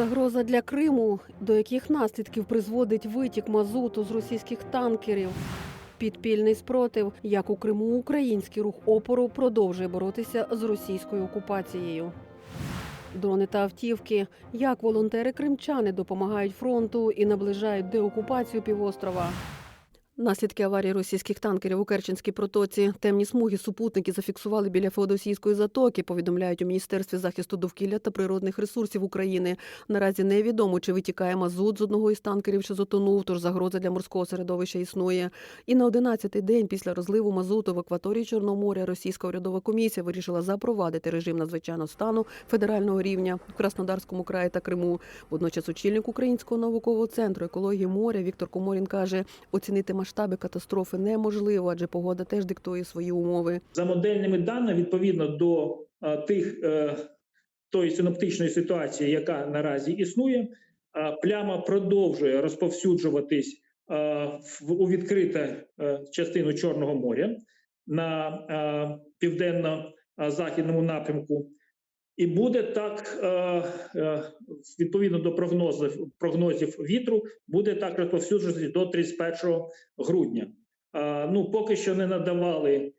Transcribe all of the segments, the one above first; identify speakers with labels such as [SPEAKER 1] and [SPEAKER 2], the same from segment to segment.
[SPEAKER 1] Загроза для Криму, до яких наслідків призводить витік мазуту з російських танкерів. Підпільний спротив, як у Криму український рух опору продовжує боротися з російською окупацією. Дрони та автівки, як волонтери кримчани допомагають фронту і наближають деокупацію півострова. Наслідки аварії російських танкерів у Керченській протоці. Темні смуги супутники зафіксували біля Феодосійської затоки. Повідомляють у міністерстві захисту довкілля та природних ресурсів України. Наразі невідомо, чи витікає мазут з одного із танкерів, що затонув. Тож загроза для морського середовища існує. І на 11-й день після розливу мазуту в акваторії Чорного моря Російська урядова комісія вирішила запровадити режим надзвичайного стану федерального рівня в Краснодарському краї та Криму. Водночас очільник Українського наукового центру екології моря Віктор Коморін каже, оцінити масштаби катастрофи неможливо, адже погода теж диктує свої умови.
[SPEAKER 2] За модельними даними, відповідно до е, тих е, тої синоптичної ситуації, яка наразі існує, е, пляма продовжує розповсюджуватись в у відкрите е, частину Чорного моря на південно-західному напрямку. І буде так, е, е, відповідно до прогнозів, прогнозів вітру, буде так розповсюджуватися до 31 грудня. Е, ну, поки що не надавали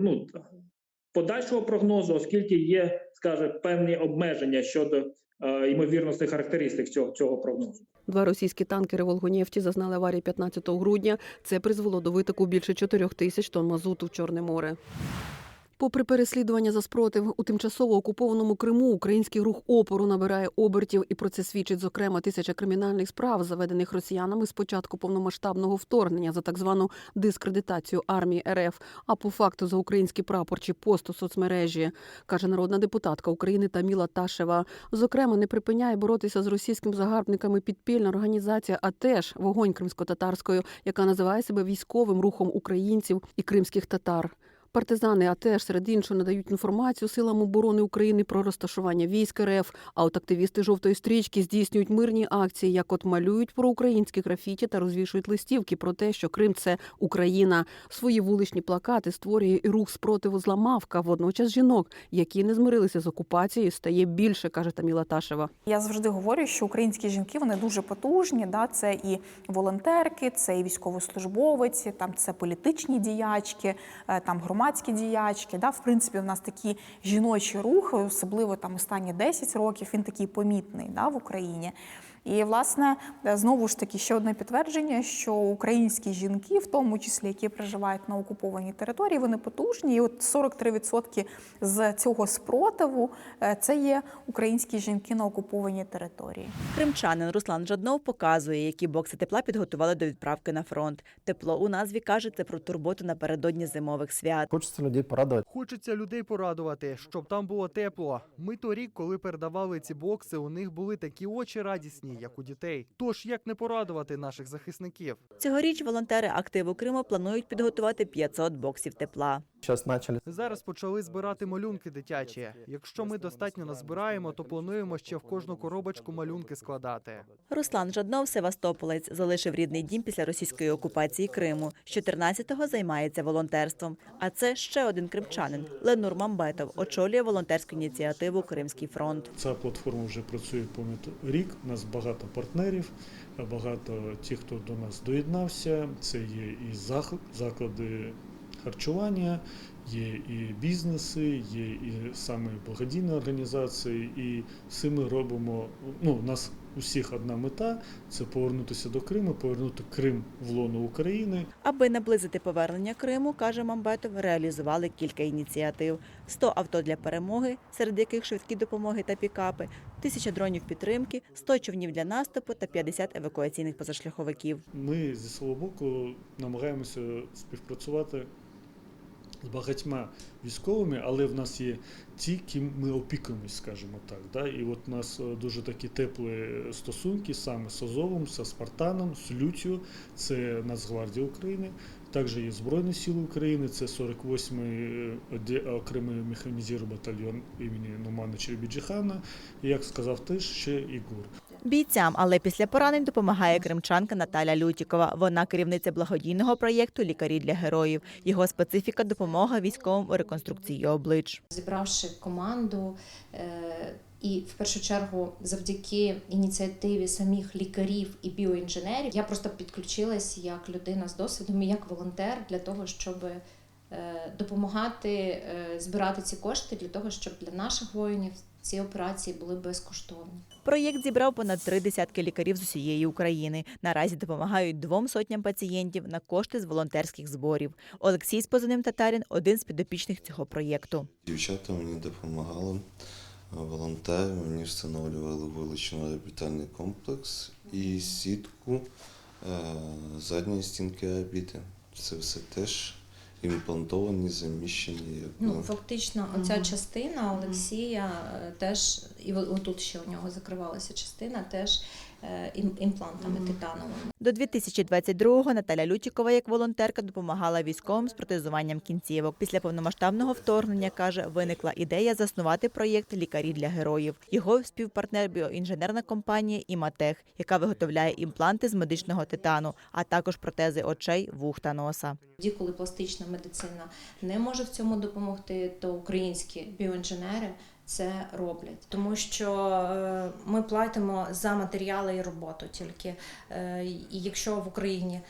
[SPEAKER 2] ну, подальшого прогнозу, оскільки є, скажімо, певні обмеження щодо ймовірності характеристик цього, цього прогнозу.
[SPEAKER 1] Два російські танкери Волгонєфті зазнали аварії 15 грудня. Це призвело до витоку більше 4 тисяч тонн мазуту в Чорне море. Попри переслідування за спротив у тимчасово окупованому Криму, український рух опору набирає обертів, і про це свідчить зокрема тисяча кримінальних справ, заведених росіянами з початку повномасштабного вторгнення за так звану дискредитацію армії РФ, а по факту за український прапор чи пост у соцмережі, каже народна депутатка України Таміла Ташева. Зокрема, не припиняє боротися з російськими загарбниками підпільна організація, а теж вогонь кримсько-татарською, яка називає себе військовим рухом українців і кримських татар. Партизани АТЕШ серед іншого надають інформацію силам оборони України про розташування військ РФ. А от активісти жовтої стрічки здійснюють мирні акції, як от малюють проукраїнські графіті та розвішують листівки про те, що Крим це Україна. Свої вуличні плакати створює і рух спротиву зламавка. Водночас жінок, які не змирилися з окупацією, стає більше, каже Таміла Ташева.
[SPEAKER 3] Я завжди говорю, що українські жінки вони дуже потужні. Да? Це і волонтерки, це і військовослужбовиці, там це політичні діячки, е, там громадські діячки. Да? В принципі, в нас такі жіночі рухи, особливо там останні 10 років, він такий помітний да, в Україні. І, власне, знову ж таки, ще одне підтвердження, що українські жінки, в тому числі які проживають на окупованій території, вони потужні. І от 43% з цього спротиву е, це є українські жінки на окупованій території.
[SPEAKER 4] Кримчанин Руслан Жаднов показує, які бокси тепла підготували до відправки на фронт. Тепло у назві каже це про турботу напередодні зимових свят.
[SPEAKER 5] Хочеться людей порадувати.
[SPEAKER 6] Хочеться людей порадувати, щоб там було тепло. Ми торік, коли передавали ці бокси, у них були такі очі радісні, як у дітей. Тож як не порадувати наших захисників?
[SPEAKER 4] Цьогоріч волонтери активу Криму планують підготувати 500 боксів тепла.
[SPEAKER 5] Зараз почали.
[SPEAKER 6] Зараз почали збирати малюнки дитячі. Якщо ми достатньо назбираємо, то плануємо ще в кожну коробочку малюнки складати.
[SPEAKER 4] Руслан Жаднов, Севастополець, залишив рідний дім після російської окупації Криму. З 14-го займається волонтерством. А це ще один кримчанин Ленур Мамбетов очолює волонтерську ініціативу Кримський фронт.
[SPEAKER 7] Ця платформа вже працює понад рік. У нас багато партнерів, багато тих, хто до нас доєднався. Це є і заклади харчування, є і бізнеси, є і саме благодійні організації. І все ми робимо. Ну, у нас усіх одна мета це повернутися до Криму, повернути Крим в лоно України.
[SPEAKER 4] Аби наблизити повернення Криму, каже Мамбетов, реалізували кілька ініціатив: 100 авто для перемоги, серед яких швидкі допомоги та пікапи, тисяча дронів підтримки, 100 човнів для наступу та 50 евакуаційних позашляховиків.
[SPEAKER 7] Ми зі свого боку намагаємося співпрацювати з багатьма військовими, але в нас є ті, ким ми опікуємось, скажімо так. Да? І от у нас е, дуже такі теплі стосунки саме з Азовом, з Спартаном, з Лютю, це Нацгвардія України. Також є Збройні Сили України, це 48-й окремий механізований батальйон імені Нумана Черебіджихана. І як сказав теж ще і ГУР.
[SPEAKER 4] Бійцям, але після поранень допомагає кримчанка Наталя Лютікова. Вона керівниця благодійного проєкту Лікарі для героїв. Його специфіка допомога військовим у реконструкції облич.
[SPEAKER 8] Зібравши команду, е,
[SPEAKER 5] І в першу чергу, завдяки ініціативі самих лікарів і біоінженерів, я просто підключилась як людина з досвідом і як волонтер для того, щоб е, допомагати е, збирати ці кошти для того, щоб для наших воїнів ці операції були безкоштовні.
[SPEAKER 4] Проєкт зібрав понад три десятки лікарів з усієї України. Наразі допомагають двом сотням пацієнтів на кошти з волонтерських зборів. Олексій з позивним Татарін один з підопічних цього проєкту.
[SPEAKER 8] Дівчата мені допомагали, волонтери мені встановлювали вулично-реабілітальний комплекс і сітку е, задньої стінки орбіти. Це все теж імплантовані, заміщені.
[SPEAKER 5] Ну фактично, оця частина Олексія е, теж і отут ще у нього закривалася частина, теж імплантами титановими.
[SPEAKER 4] До 2022-го Наталя Лютікова як волонтерка допомагала військовим з протезуванням кінцівок. Після повномасштабного вторгнення каже, виникла ідея заснувати проєкт Лікарі для героїв. Його співпартнер біоінженерна компанія Іматех, яка виготовляє імпланти з медичного титану, а також протези очей, вух та носа.
[SPEAKER 5] Тоді, коли пластична медицина не може в цьому допомогти, то українські біоінженери це роблять, тому що е, ми платимо за матеріали і роботу тільки. Е, І якщо в Україні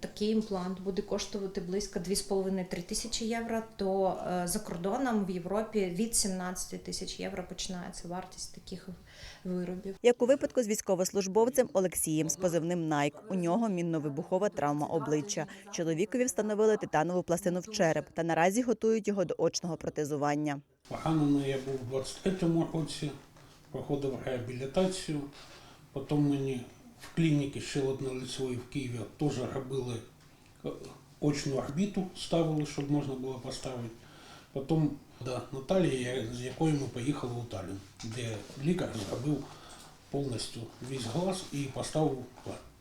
[SPEAKER 5] такий імплант буде коштувати близько 2,5-3 тисячі євро, то е, за кордоном в Європі від 17 тисяч євро починається вартість таких виробів.
[SPEAKER 4] Як у випадку з військовослужбовцем Олексієм з позивним Найк. У нього мінно-вибухова травма обличчя. Чоловікові встановили титанову пластину в череп та наразі готують його до очного протезування.
[SPEAKER 9] Поранений я був у 23-му році, проходив реабілітацію. Потім мені в клініці щелепно-лицевої в Києві теж робили е, очну орбіту, ставили, щоб можна було поставити. Потім до Наталії, з якою ми поїхали у Таллін, де лікар зробив повністю весь глаз і поставив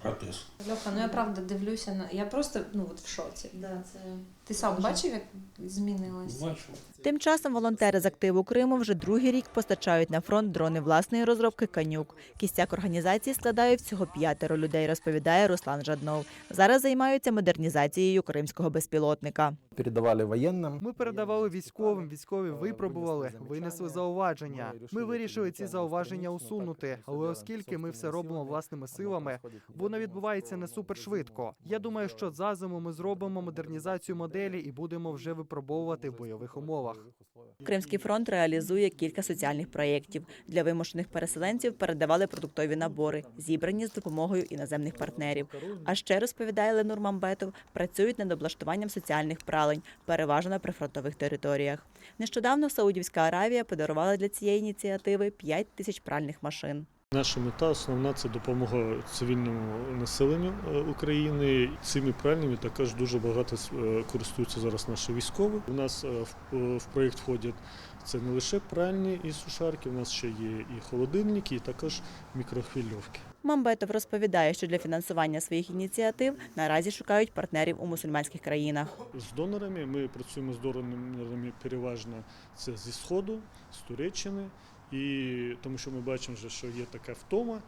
[SPEAKER 9] протез.
[SPEAKER 5] Льоха, ну я правда дивлюся на я просто ну от в шоці. Да, це ти сам бачив, як змінилось?
[SPEAKER 9] Бачив.
[SPEAKER 4] Тим часом волонтери з активу Криму вже другий рік постачають на фронт дрони власної розробки Канюк. Кістяк організації складає всього п'ятеро людей, розповідає Руслан Жаднов. Зараз займаються модернізацією кримського безпілотника.
[SPEAKER 10] передавали военным.
[SPEAKER 6] Ми передавали військовим, військові випробували, винесли зауваження. Ми вирішили ці зауваження усунути, але оскільки ми все робимо власними силами, воно відбувається не супершвидко. Я думаю, що за зиму ми зробимо модернізацію моделі і будемо вже випробовувати в бойових умовах.
[SPEAKER 4] Кримський фронт реалізує кілька соціальних проєктів. Для вимушених переселенців передавали продуктові набори, зібрані з допомогою іноземних партнерів. А ще розповідає Ленур Мамбетов, працюють над облаштуванням соціальних пралень, переважно на прифронтових територіях. Нещодавно Саудівська Аравія подарувала для цієї ініціативи 5 тисяч пральних машин.
[SPEAKER 7] Наша мета основна це допомога цивільному населенню е, України. Цими пральнями також дуже багато е, користуються зараз наші військові. У нас е, в, в проєкт входять це не лише пральні і сушарки, у нас ще є і холодильники, і також мікрохвильовки.
[SPEAKER 4] Мамбетов розповідає, що для фінансування своїх ініціатив наразі шукають партнерів у мусульманських країнах.
[SPEAKER 7] З донорами ми працюємо з донорами переважно це зі Сходу, з Туреччини, і тому що ми бачимо, вже, що є така втома.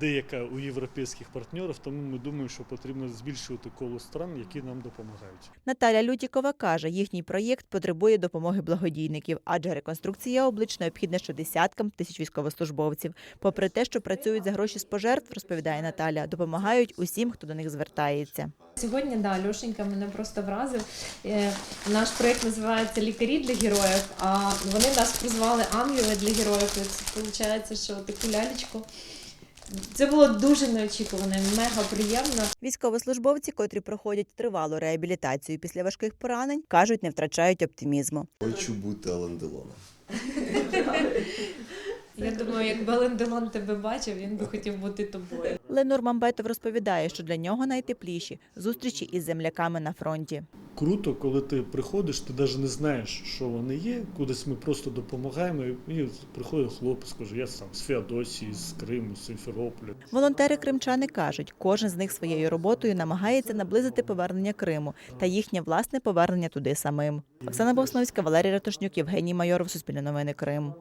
[SPEAKER 7] Деяка у європейських партнерів, тому ми думаємо, що потрібно збільшувати коло стран, які нам допомагають.
[SPEAKER 4] Наталя Лютікова каже, їхній проєкт потребує допомоги благодійників, адже реконструкція облич необхідна щодесяткам тисяч військовослужбовців. Попри те, що працюють за гроші з пожертв, розповідає Наталя, допомагають усім, хто до них звертається.
[SPEAKER 5] Сьогодні да, Льошенька мене просто вразив. Е, Наш проєкт називається Лікарі для героїв, а вони нас призвали ангели для героїв. Це виходить, що таку лялечку. Це було дуже неочікувано, мега приємно.
[SPEAKER 4] Військовослужбовці, котрі проходять тривалу реабілітацію після важких поранень, кажуть, не втрачають оптимізму.
[SPEAKER 8] Хочу бути Алан Делоном.
[SPEAKER 5] Я думаю, якби Ален Делон тебе бачив, він би хотів бути тобою.
[SPEAKER 4] Ленур Мамбетов розповідає, що для нього найтепліші зустрічі із земляками на фронті.
[SPEAKER 7] Круто, коли ти приходиш, ти навіть не знаєш, що вони є. Кудись ми просто допомагаємо. І приходить хлопець, каже, я сам з Феодосії, з Криму, з Симферополя.
[SPEAKER 4] Волонтери кримчани кажуть, кожен з них своєю роботою намагається наблизити повернення Криму та їхнє власне повернення туди самим. Оксана Босновська, Валерій Ратушнюк, Євгеній Майоров, Суспільне новини Крим.